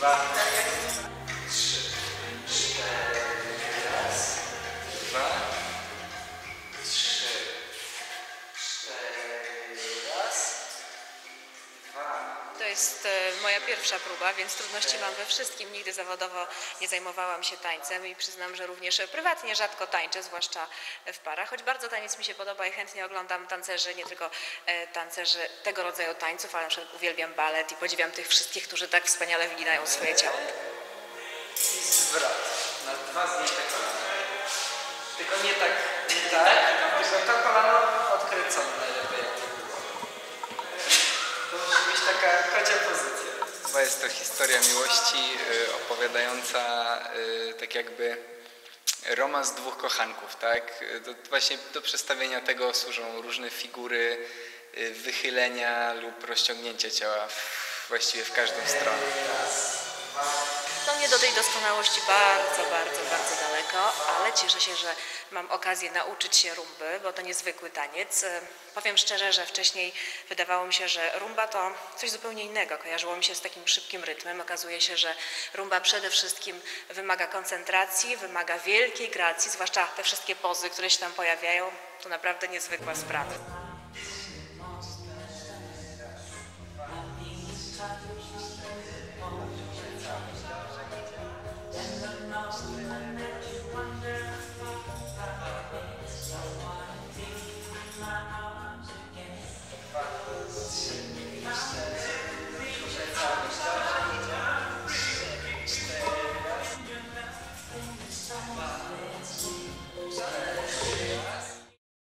Bye. Pierwsza próba, więc trudności mam we wszystkim. Nigdy zawodowo nie zajmowałam się tańcem i przyznam, że również prywatnie rzadko tańczę, zwłaszcza w parach, choć bardzo taniec mi się podoba i chętnie oglądam tancerzy, nie tylko e, tancerzy tego rodzaju tańców, ale na przykład uwielbiam balet i podziwiam tych wszystkich, którzy tak wspaniale wyginają swoje ciało. Zwrot na dwa zdjęte kolana. Tylko nie tak, nie tak, tylko to kolano odkręcone jest to historia miłości y, opowiadająca y, tak jakby romans dwóch kochanków, tak? Właśnie do przedstawienia tego służą różne figury, y, wychylenia lub rozciągnięcia ciała właściwie w każdą stronę do tej doskonałości bardzo, bardzo, bardzo daleko, ale cieszę się, że mam okazję nauczyć się rumby, bo to niezwykły taniec. E, powiem szczerze, że wcześniej wydawało mi się, że rumba to coś zupełnie innego. Kojarzyło mi się z takim szybkim rytmem. Okazuje się, że rumba przede wszystkim wymaga koncentracji, wymaga wielkiej gracji, zwłaszcza te wszystkie pozy, które się tam pojawiają. To naprawdę niezwykła sprawa.